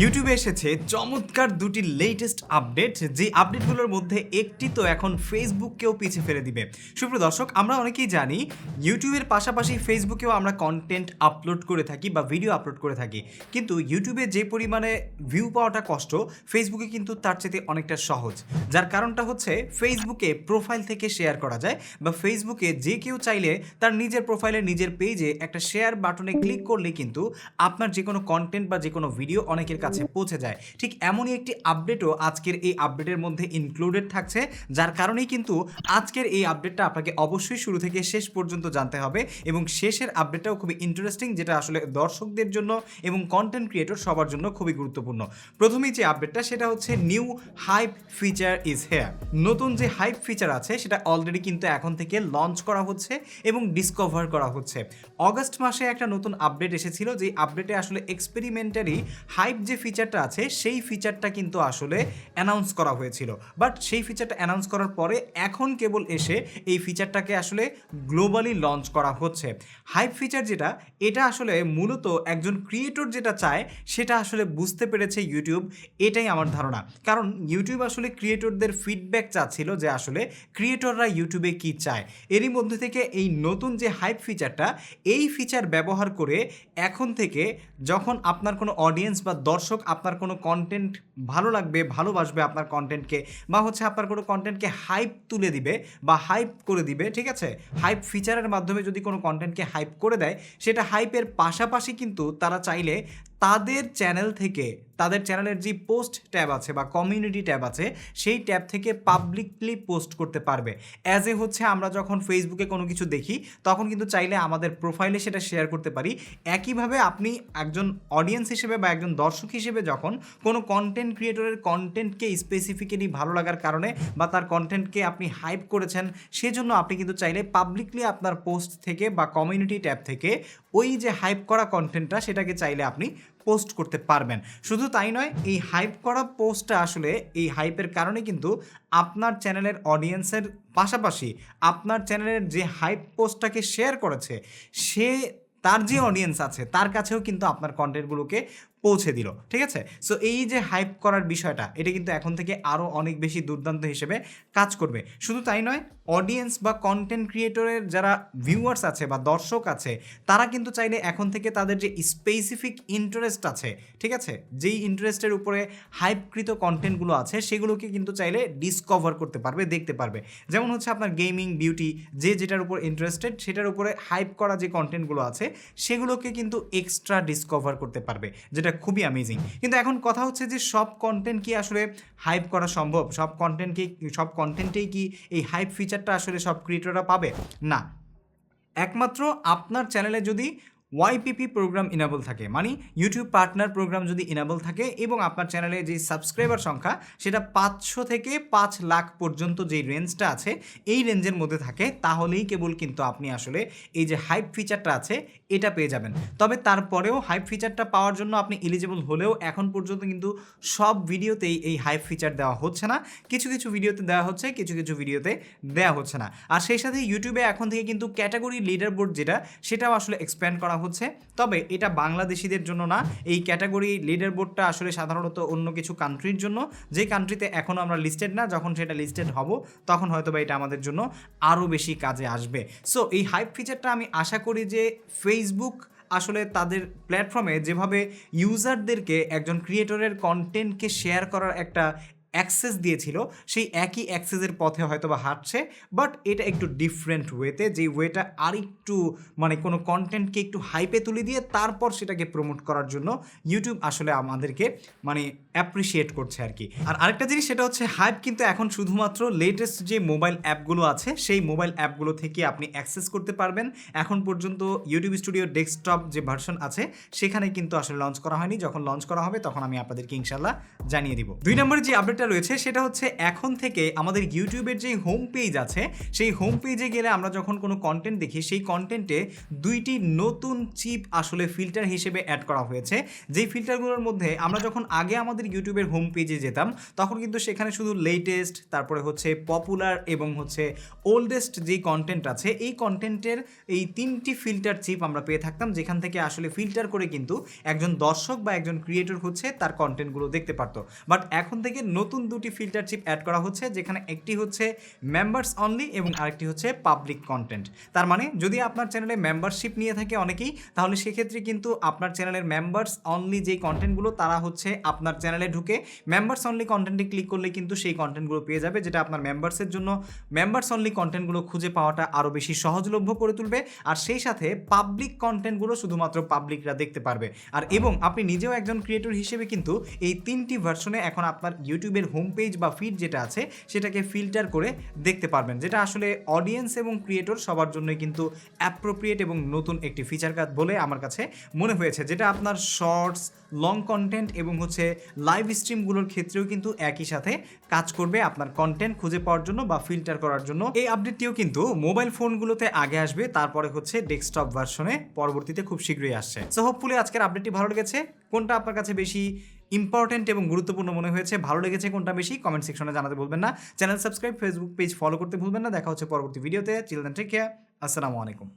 ইউটিউবে এসেছে চমৎকার দুটি লেটেস্ট আপডেট যে আপডেটগুলোর মধ্যে একটি তো এখন ফেসবুককেও পিছিয়ে ফেলে দিবে। সুপ্রিয় দর্শক, আমরা অনেকেই জানি ইউটিউবের পাশাপাশি ফেসবুকেও আমরা কন্টেন্ট আপলোড করে থাকি বা ভিডিও আপলোড করে থাকি। কিন্তু ইউটিউবে যে পরিমাণে ভিউ পাওয়াটা কষ্ট ফেসবুকে কিন্তু তার চেয়ে অনেকটা সহজ। যার কারণটা হচ্ছে ফেসবুকে প্রোফাইল থেকে শেয়ার করা যায় বা ফেসবুকে যে কেউ চাইলে তার নিজের প্রোফাইলে নিজের পেজে একটা শেয়ার বাটনে ক্লিক করলে কিন্তু আপনার যে কোনো কন্টেন্ট বা যে কোনো ভিডিও অনেকের কাছে পৌঁছে যায়। ঠিক এমনই একটি আপডেটও আজকের এই আপডেটের মধ্যে ইনক্লুডেড থাকছে, যার কারণেই কিন্তু আজকের এই আপডেটটা আপনাকে অবশ্যই শুরু থেকে শেষ পর্যন্ত জানতে হবে এবং শেষের আপডেটটাও খুবই ইন্টারেস্টিং যেটা আসলে দর্শকদের জন্য এবং কন্টেন্ট ক্রিয়েটর সবার জন্য খুবই গুরুত্বপূর্ণ। প্রথমেই যে আপডেটটা সেটা হচ্ছে new hype feature is here নতুন যে হাইপ ফিচার আছে, সেটা অলরেডি কিন্তু এখন থেকে লঞ্চ করা হচ্ছে এবং ডিসকভার করা হচ্ছে। অগস্ট মাসে একটা নতুন আপডেট এসেছিল যে আপডেটে আসলে এক্সপেরিমেন্টারি হাইপ যে ফিচারটা আছে, সেই ফিচারটা কিন্তু আসলে অ্যানাউন্স করা হয়েছিল। বাট সেই ফিচারটা অ্যানাউন্স করার পরে এখন কেবল এসে এই ফিচারটাকে আসলে গ্লোবালি লঞ্চ করা হচ্ছে। হাইপ ফিচার যেটা, এটা আসলে মূলত একজন ক্রিয়েটর যেটা চায়, সেটা আসলে বুঝতে পেরেছে ইউটিউব এটাই আমার ধারণা। কারণ ইউটিউব আসলে ক্রিয়েটরদের ফিডব্যাক চাচ্ছিল যে আসলে ক্রিয়েটররা ইউটিউবে কি চায়। এরই মধ্যে থেকে এই নতুন যে হাইপ ফিচারটা এই ফিচার ব্যবহার করে এখন থেকে যখন আপনার কোনো অডিয়েন্স বা দর্শক আপনার কোনো কন্টেন্ট ভালো লাগবে, ভালোবাসবে আপনার কন্টেন্টকে বা হচ্ছে আপনার কোনো কন্টেন্টকে হাইপ তুলে দিবে বা হাইপ করে দিবে, ঠিক আছে? হাইপ ফিচারের মাধ্যমে যদি কোনো কন্টেন্টকে হাইপ করে দেয়, সেটা হাইপের পাশাপাশি কিন্তু তারা চাইলে তাদের চ্যানেল থেকে, তাদের চ্যানেলের যে পোস্ট ট্যাব আছে বা কমিউনিটি ট্যাব আছে, সেই ট্যাব থেকে পাবলিকলি পোস্ট করতে পারবে। অ্যাজ এ হচ্ছে আমরা যখন ফেসবুকে কোনো কিছু দেখি, তখন কিন্তু চাইলে আমাদের প্রোফাইলে সেটা শেয়ার করতে পারি। একইভাবে আপনি একজন অডিয়েন্স হিসেবে বা একজন দর্শক হিসেবে যখন কোনো কন্টেন্ট ক্রিয়েটরের কন্টেন্টকে স্পেসিফিক্যালি ভালো লাগার কারণে বা তার কন্টেন্টকে আপনি হাইপ করেছেন, সেজন্য আপনি কিন্তু চাইলে পাবলিকলি আপনার পোস্ট থেকে বা কমিউনিটি ট্যাব থেকে ওই যে হাইপ করা কন্টেন্টটা সেটাকে চাইলে আপনি পোস্ট করতে পারবেন। শুধু তাই নয়, এই হাইপ করা পোস্টটা আসলে এই হাইপের কারণে কিন্তু আপনার চ্যানেলের অডিয়েন্সের পাশাপাশি আপনার চ্যানেলের যে হাইপ পোস্টটাকে শেয়ার করেছে, সে তার যে অডিয়েন্স আছে, তার কাছেও কিন্তু আপনার কন্টেন্টগুলোকে পৌঁছে দিল, ঠিক আছে? সো এই যে হাইপ করার বিষয়টা, এটা কিন্তু এখন থেকে আরও অনেক বেশি দুর্দান্ত হিসেবে কাজ করবে। শুধু তাই নয় অডিয়েন্স বা কন্টেন্ট ক্রিয়েটরের যারা ভিউয়ার্স আছে বা দর্শক আছে, তারা কিন্তু চাইলে এখন থেকে তাদের যে স্পেসিফিক ইন্টারেস্ট আছে, ঠিক আছে? যেই ইন্টারেস্টের উপরে হাইপকৃত কন্টেন্টগুলো আছে, সেগুলোকে কিন্তু চাইলে ডিসকভার করতে পারবে, দেখতে পারবে। যেমন হচ্ছে আপনার গেমিং বিউটি যে যেটার উপর ইন্টারেস্টেড সেটার উপরে হাইপ করা যে কন্টেন্টগুলো আছে, সেগুলোকে কিন্তু এক্সট্রা ডিসকভার করতে পারবে, যেটা খুবই অ্যামেজিং কিন্তু এখন কথা হচ্ছে যে সব কন্টেন্ট কি আসলে হাইপ করা সম্ভব? সব কন্টেন্টকে সব কন্টেন্টেই কি এই হাইপ ফিচারটা আসলে সব ক্রিয়েটররা পাবে? না। একমাত্র আপনার চ্যানেলে যদি ওয়াইপিপি প্রোগ্রাম ইনাবল থাকে। মানে ইউটিউব পার্টনার প্রোগ্রাম যদি ইনাবল থাকে এবং আপনার চ্যানেলে যে সাবস্ক্রাইবার সংখ্যা, সেটা পাঁচশো থেকে পাঁচ লাখ পর্যন্ত যে রেঞ্জটা আছে, এই রেঞ্জের মধ্যে থাকে, তাহলেই কেবল কিন্তু আপনি আসলে এই যে হাইপ ফিচারটা আছে, এটা পেয়ে যাবেন। তবে তারপরেও হাইপ ফিচারটা পাওয়ার জন্য আপনি এলিজিবল হলেও এখন পর্যন্ত কিন্তু সব ভিডিওতেই এই হাইপ ফিচার দেওয়া হচ্ছে না। কিছু কিছু ভিডিওতে দেওয়া হচ্ছে, কিছু কিছু ভিডিওতে দেওয়া হচ্ছে না। আর সেই সাথে ইউটিউবে এখন থেকে কিন্তু ক্যাটাগরি লিডার বোর্ড যেটা, সেটাও আসলে এক্সপ্যান্ড করা হচ্ছে। তবে এটা বাংলাদেশিদের জন্য না, এই ক্যাটাগরি লিডার বোর্ডটা আসলে সাধারণত অন্য কিছু কান্ট্রির জন্য। যে কান্ট্রিতে এখনও আমরা লিস্টেড না, যখন সেটা লিস্টেড হব, তখন হয়তো বা এটা আমাদের জন্য আরও বেশি কাজে আসবে। সো এই হাইপ ফিচারটা আমি আশা করি যে ফেসবুক আসলে তাদের প্ল্যাটফর্মে যেভাবে ইউজারদেরকে একজন ক্রিয়েটরের কন্টেন্টকে শেয়ার করার একটা অ্যাক্সেস দিয়েছিল, সেই একই অ্যাক্সেসের পথে হয়তো বা হাঁটছে বাট এটা একটু ডিফারেন্ট ওয়েতে যে ওয়েটা আর একটু মানে কোনো কন্টেন্টকে একটু হাইপে তুলে দিয়ে তারপর সেটাকে প্রমোট করার জন্য ইউটিউব আসলে আমাদেরকে মানে অ্যাপ্রিসিয়েট করছে আর কি আর আরেকটা জিনিস সেটা হচ্ছে হাইপ কিন্তু এখন শুধুমাত্র লেটেস্ট যে মোবাইল অ্যাপগুলো আছে, সেই মোবাইল অ্যাপগুলো থেকে আপনি অ্যাক্সেস করতে পারবেন। এখন পর্যন্ত ইউটিউব স্টুডিও ডেস্কটপ যে ভার্সন আছে, সেখানে কিন্তু আসলে লঞ্চ করা হয়নি। যখন লঞ্চ করা হবে, তখন আমি আপনাদেরকে ইনশাল্লাহ জানিয়ে দিব। দুই নম্বরে যে আপডেটটা যেটা রয়েছে, সেটা হচ্ছে এখন থেকে আমাদের ইউটিউবের যে হোম পেজ আছে, সেই হোম পেজে গেলে আমরা যখন কোনো কন্টেন্ট দেখি, সেই কন্টেন্টে দুইটি নতুন চিপ আসলে ফিল্টার হিসেবে অ্যাড করা হয়েছে। যেই ফিল্টারগুলোর মধ্যে আমরা যখন আগে আমাদের ইউটিউবের হোম পেজে যেতাম, তখন কিন্তু সেখানে শুধু লেটেস্ট তারপরে হচ্ছে পপুলার এবং হচ্ছে ওল্ডেস্ট যেই কন্টেন্ট আছে, এই কন্টেন্টের এই তিনটি ফিল্টার চিপ আমরা পেয়ে থাকতাম, যেখান থেকে আসলে ফিল্টার করে কিন্তু একজন দর্শক বা একজন ক্রিয়েটর হচ্ছে তার কন্টেন্টগুলো দেখতে পারতো। বাট এখন থেকে নতুন দুটি ফিল্টার চিপ অ্যাড করা হচ্ছে, যেখানে একটি হচ্ছে মেম্বার্স অনলি এবং আরেকটি হচ্ছে পাবলিক কন্টেন্ট তার মানে যদি আপনার চ্যানেলে মেম্বারশিপ নিয়ে থাকে অনেকেই, তাহলে সেক্ষেত্রে কিন্তু আপনার চ্যানেলের মেম্বার্স অনলি যেই কন্টেন্টগুলো তারা হচ্ছে আপনার চ্যানেলে ঢুকে মেম্বার্স অনলি কন্টেন্টে ক্লিক করলে কিন্তু সেই কন্টেন্টগুলো পেয়ে যাবে, যেটা আপনার মেম্বার্সের জন্য। মেম্বার্স অনলি কন্টেন্টগুলো খুঁজে পাওয়াটা আরও বেশি সহজলভ্য করে তুলবে, আর সেই সাথে পাবলিক কন্টেন্টগুলো শুধুমাত্র পাবলিকরা দেখতে পারবে। আর এবং আপনি নিজেও একজন ক্রিয়েটর হিসেবে কিন্তু এই তিনটি ভার্সনে এখন আপনার ইউটিউবের হোম পেজ বা ফিড যেটা আছে, সেটাকে ফিল্টার করে দেখতে পারবেন। যেটা আসলে অডিয়েন্স এবং ক্রিয়েটর সবার জন্যই কিন্তু অ্যাপ্রোপ্রিয়েট এবং নতুন একটি ফিচার কাজ বলে আমার কাছে মনে হয়েছে। যেটা আপনার শর্টস লং কন্টেন্ট এবং হচ্ছে লাইভ স্ট্রিমগুলোর ক্ষেত্রেও কিন্তু একই সাথে কাজ করবে আপনার কন্টেন্ট খুঁজে পাওয়ার জন্য বা ফিল্টার করার জন্য। এই আপডেটটিও কিন্তু মোবাইল ফোনগুলোতে আগে আসবে, তারপরে হচ্ছে ডেস্কটপ ভার্সনে পরবর্তীতে খুব শীঘ্রই আসছে। সো হোপফুলি আজকের আপডেটটি ভালো লেগেছে। কোনটা আপনার কাছে বেশি ইম্পর্টেন্ট এবং গুরুত্বপূর্ণ মনে হয়েছে। ভালো লেগেছে কোনটা বেশি কমেন্ট সেকশনে জানাতে ভুলবেন না। Channel subscribe Facebook page follow করতে ভুলবেন না। দেখা হচ্ছে পরবর্তী ভিডিওতে চিলড্রেন ঠিক আসসালামু আলাইকুম